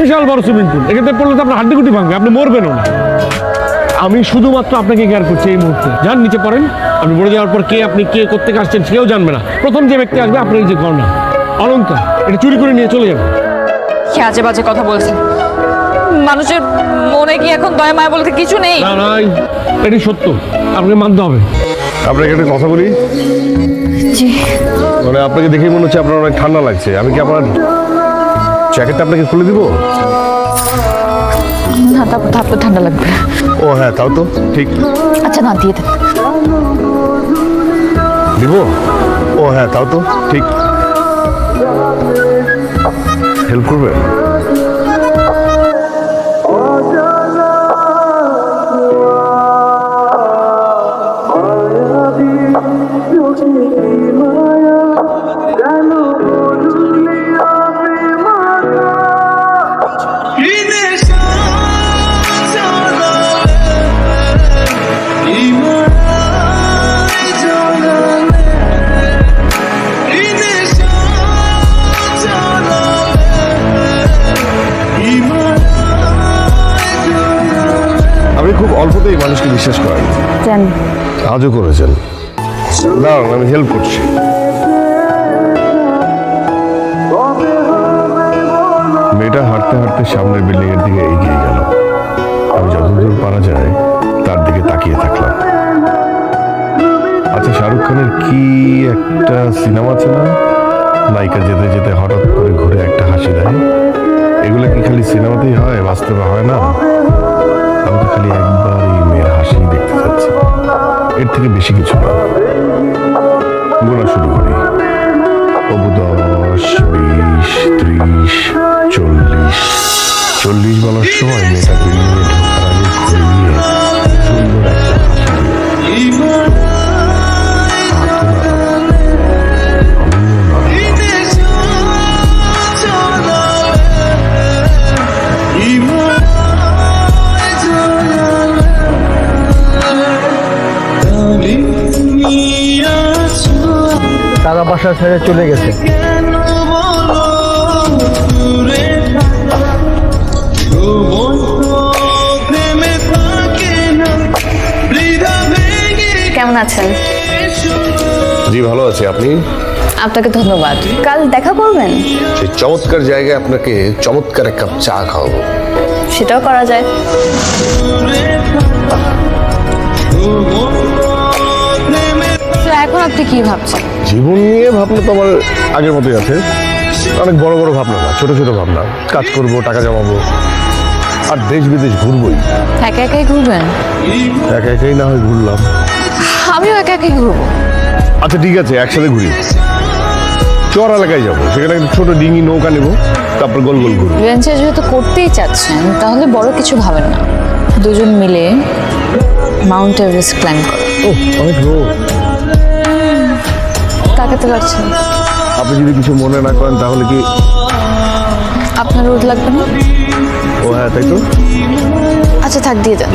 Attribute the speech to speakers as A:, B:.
A: বিশাল বড় swimming pool এখানে পড়লে তো আপনার হাড্ডি গুটি ভাঙবে আপনি মরবেনও না। আমি শুধুমাত্র আপনাকে কেয়ার করছি এই মুহূর্তে। যান নিচে পড়েন। আপনি পড়ে যাওয়ার পর কে আপনি কে করতে আসছেন সেও জানবে না। প্রথম যে ব্যক্তি আসবে আপনার এই যে গণনা অলঙ্কার এটা চুরি করে নিয়ে চলে যাবে।
B: কি আজে বাজে কথা বলছেন মানুষের মনে কি এখন দয়া মায়া বলতে কিছু নেই?
A: না নাই এটি সত্য। আপনাকে মানতে হবে।
C: আপনাকে একটা কথা বলি? মানে আপনাকে দেখেই মনে হচ্ছে আপনার অনেক ঠান্ডা লাগছে। আমি কি আপনার জ্যাকেটটা আপনাকে খুলে দিব?
B: না তারপর তারপর ঠান্ডা লাগবে।
C: ও হ্যাঁ তাও তো ঠিক।
B: আচ্ছা না দিয়ে দেন।
C: দিব? ও হ্যাঁ তাও তো ঠিক। হেল্প করবে? অল্পতেই মানুষকে বিশ্বাস করেন।
B: জানি
C: আজও করেছেন। দাঁড়ান আমি হেল্প করছি। মেয়েটা হাঁটতে হাঁটতে সামনের বিল্ডিং এর দিকে এগিয়ে গেল। আমি যতদূর পারা যায় তার দিকে তাকিয়ে থাকলাম। আচ্ছা শাহরুখ খানের কি একটা সিনেমা আছে না? নায়িকা যেতে যেতে হঠাৎ করে ঘুরে একটা হাসি দেয়। এগুলো কি খালি সিনেমাতেই হয়? বাস্তবে হয় না? আমি খালি একবার এই মেয়ের হাসি দেখতে চাচ্ছি। এর থেকে বেশি কিছু না।
D: তারা বাসা ছেড়ে চলে গেছে।
E: কেমন আছেন?
C: জি ভালো আছি। আপনি?
E: আপনাকে ধন্যবাদ। কাল দেখা করবেন?
C: সেই চমৎকার জায়গায় আপনাকে চমৎকার এক কাপ চা খাওয়াবো।
E: সেটাও করা যায়।
B: এখন আপনি কি ভাবছেন?
C: জীবন নিয়ে ভাবনা তো আমার আগের মতোই আছে। অনেক বড় বড় ভাবনা না ছোট ছোট ভাবনা। কাজ করব টাকা জমাবো। আর দেশ বিদেশ ঘুরবই।
B: একা একাই ঘুরবেন?
C: একা একাই না হয় ঘুরলাম।
B: আমিও একা একাই ঘুরবো।
C: আচ্ছা ঠিক আছে একসাথে ঘুরি। চর এলাকায় যাব সেখানে একটা ছোট ডিঙি নৌকা নেব তারপর গোল গোল ঘুরবো।
B: অ্যাডভেঞ্চার যেহেতু করতেই চাচ্ছেন তাহলে বড় কিছু ভাবেন না। দুজন মিলে মাউন্ট এভারেস্ট ক্লাইম্ব করো।
C: ও অনেক রোদ
B: তাকাতে পারছেন না।
C: আপনি যদি কিছু মনে না করেন তাহলে কি
B: আপনার রোদ লাগবে না?
C: ও হ্যাঁ তাই তো।
B: আচ্ছা থাক দিয়ে দেন।